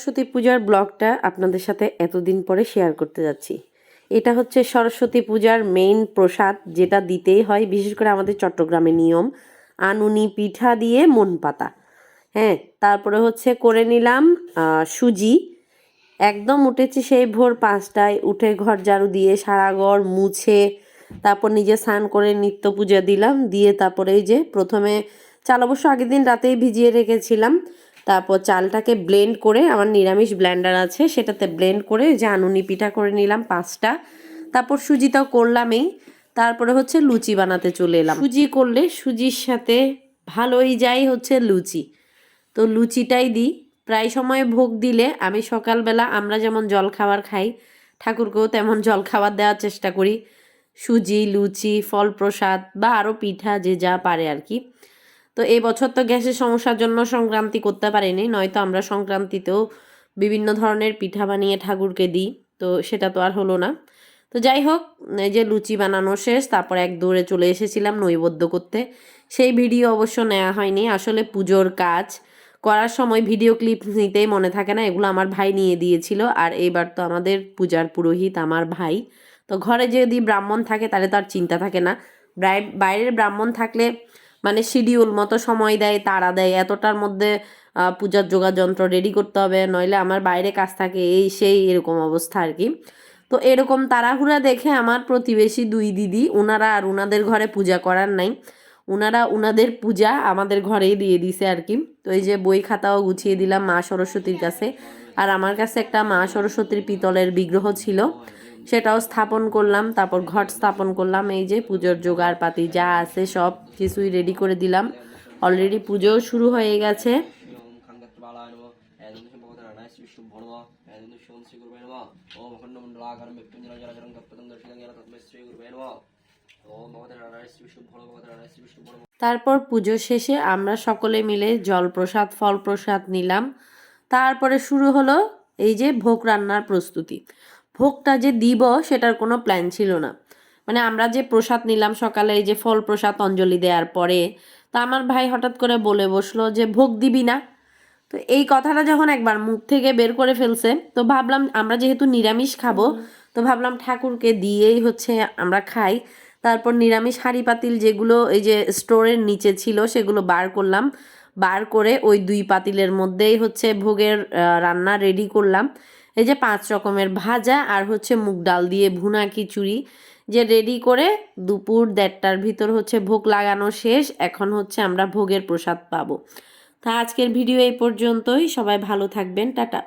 সরস্বতী পূজার ব্লগটা আপনাদের সাথে এতদিন পরে শেয়ার করতে যাচ্ছি। এটা হচ্ছে সরস্বতী পূজার মেইন প্রসাদ, যেটা দিতেই হয়, বিশেষ করে আমাদের চট্টগ্রামে নিয়ম, আনুনি পিঠা দিয়ে মন পাতা। হ্যাঁ তারপরে হচ্ছে করে নিলাম সুজি। একদম উঠেছি সেই ভোর পাঁচটায়, উঠে ঘর ঝাড়ু দিয়ে সারা ঘর মুছে, তারপর নিজে স্নান করে নিত্য পূজা দিলাম, দিয়ে তারপরে এই যে প্রথমে চাল অবশ্য আগের দিন রাতেই ভিজিয়ে রেখেছিলাম তারপর চালটাকে ব্লেন্ড করে আমার নিরামিষ ব্লেন্ডার আছে, সেটাতে ব্লেন্ড করে যে আনুনি পিঠা করে নিলাম পাঁচটা। তারপর সুজিটাও করলামই, তারপরে হচ্ছে লুচি বানাতে চলে এলাম। সুজি করলে সুজির সাথে ভালোই যায় হচ্ছে লুচি। তো লুচিটাই দিই। প্রায় সময় ভোগ দিলে আমি সকালবেলা আমরা যেমন জল খাবার খাই, ঠাকুরকেও তেমন জল খাবার দেওয়ার চেষ্টা করি। সুজি, লুচি, ফল প্রসাদ বা আরও পিঠা যে যা পারে আর কি। তো এই বছর তো গ্যাসের সমস্যার জন্য সংক্রান্তি করতে পারিনি, নয়তো আমরা সংক্রান্তিতেও বিভিন্ন ধরনের পিঠা বানিয়ে ঠাকুরকে দিই, তো সেটা তো আর হলো না। তো যাই হোক, এই যে লুচি বানানো শেষ, তারপর এক দৌড়ে চলে এসেছিলাম নৈবেদ্য করতে। সেই ভিডিও অবশ্য নেওয়া হয়নি, আসলে পুজোর কাজ করার সময় ভিডিও ক্লিপ নিতেই মনে থাকে না, এগুলো আমার ভাই নিয়ে দিয়েছিল, আর এইবার তো আমাদের পূজার পুরোহিত আমার ভাই। তো ঘরে যদি ব্রাহ্মণ থাকে তাহলে তো আর চিন্তা থাকে না বাইরের ব্রাহ্মণ থাকলে মানে শিডিউল মতো সময় দেয়, তাড়া দেয়, এতটার মধ্যে পূজার যোগাযন্ত্র রেডি করতে হবে, নইলে আমার বাইরে কাজ থাকে, এই সেই এরকম অবস্থা আর কি। তো এরকম তাড়াহুড়া দেখে আমার প্রতিবেশী দুই দিদি ওনারা আর ওনাদের ঘরে পূজা করার নাই। ওনারা ওনাদের পূজা আমাদের ঘরেই দিয়ে দিছে আর কি। তো এই যে বই খাতাও গুছিয়ে দিলাম মা সরস্বতীর কাছে। আর আমার কাছে একটা মা সরস্বতীর পিতলের বিগ্রহ ছিল। সেটাও স্থাপন করলাম, তারপর ঘট স্থাপন করলাম, এই যে পুজোর জোগাড় পাতি যা আছে সব কিছুই রেডি করে দিলাম। অলরেডি পুজোও শুরু হয়ে গেছে। তারপর পুজো শেষে আমরা সকলে মিলে জলপ্রসাদ ফল প্রসাদ নিলাম। তারপরে শুরু হলো এই যে ভোগ রান্নার প্রস্তুতি। ভোগটা যে দিব সেটার কোনো প্ল্যান ছিল না। মানে আমরা যে প্রসাদ নিলাম সকালে এই যে ফল প্রসাদ অঞ্জলি দেওয়ার পরে তো আমার ভাই হঠাৎ করে বলে বসল যে ভোগ দিবি না? তো এই কথাটা যখন একবার মুখ থেকে বের করে ফেলছে তো ভাবলাম আমরা যেহেতু নিরামিষ খাব তো ভাবলাম ঠাকুরকে দিয়েই হচ্ছে আমরা খাই। তারপর নিরামিষ হাঁড়ি পাতিল যেগুলো এই যে স্টোরের নিচে ছিল সেগুলো বার করলাম। বার করে ওই দুই পাতিলের মধ্যেই হচ্ছে ভোগের রান্না রেডি করলাম। এই যে পাঁচ রকমের ভাজা আর হচ্ছে মুগ ডাল দিয়ে ভুনা খিচুড়ি, যে রেডি করে দুপুর দেড়টার ভিতর হচ্ছে ভোগ লাগানো শেষ, এখন হচ্ছে আমরা ভোগের প্রসাদ পাবো। তা আজকের ভিডিও এই পর্যন্তই, সবাই ভালো থাকবেন, টাটা।